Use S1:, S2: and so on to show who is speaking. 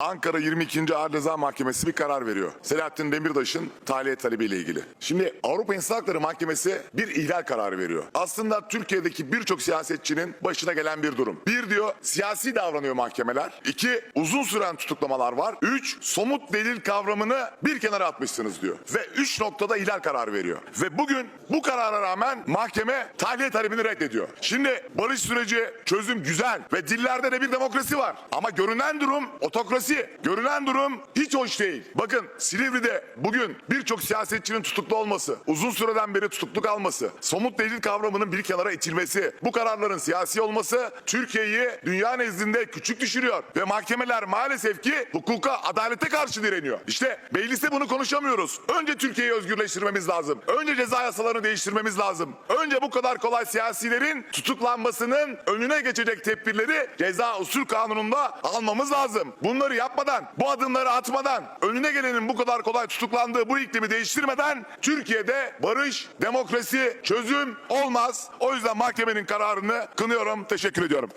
S1: Ankara 22. Ağır Ceza Mahkemesi bir karar veriyor. Selahattin Demirtaş'ın tahliye talebiyle ilgili. Şimdi Avrupa İnsan Hakları Mahkemesi bir ihlal kararı veriyor. Aslında Türkiye'deki birçok siyasetçinin başına gelen bir durum. Bir diyor siyasi davranıyor mahkemeler. İki uzun süren tutuklamalar var. Üç somut delil kavramını bir kenara atmışsınız diyor. Ve üç noktada ihlal kararı veriyor. Ve bugün bu karara rağmen mahkeme tahliye talebini reddediyor. Şimdi barış süreci çözüm güzel ve dillerde de bir demokrasi var. Ama görünen durum otokrasi. Görünen durum hiç hoş değil. Bakın Silivri'de bugün birçok siyasetçinin tutuklu olması, uzun süreden beri tutukluk alması, somut delil kavramının bir kenara itilmesi, bu kararların siyasi olması Türkiye'yi dünya nezdinde küçük düşürüyor. Ve mahkemeler maalesef ki hukuka, adalete karşı direniyor. İşte mecliste bunu konuşamıyoruz. Önce Türkiye'yi özgürleştirmemiz lazım. Önce ceza yasalarını değiştirmemiz lazım. Önce bu kadar kolay siyasilerin tutuklanmasının önüne geçecek tedbirleri ceza usul kanununda almamız lazım. Bunları yapmadan, bu adımları atmadan, önüne gelenin bu kadar kolay tutuklandığı bu iklimi değiştirmeden Türkiye'de barış, demokrasi, çözüm olmaz. O yüzden mahkemenin kararını kınıyorum. Teşekkür ediyorum.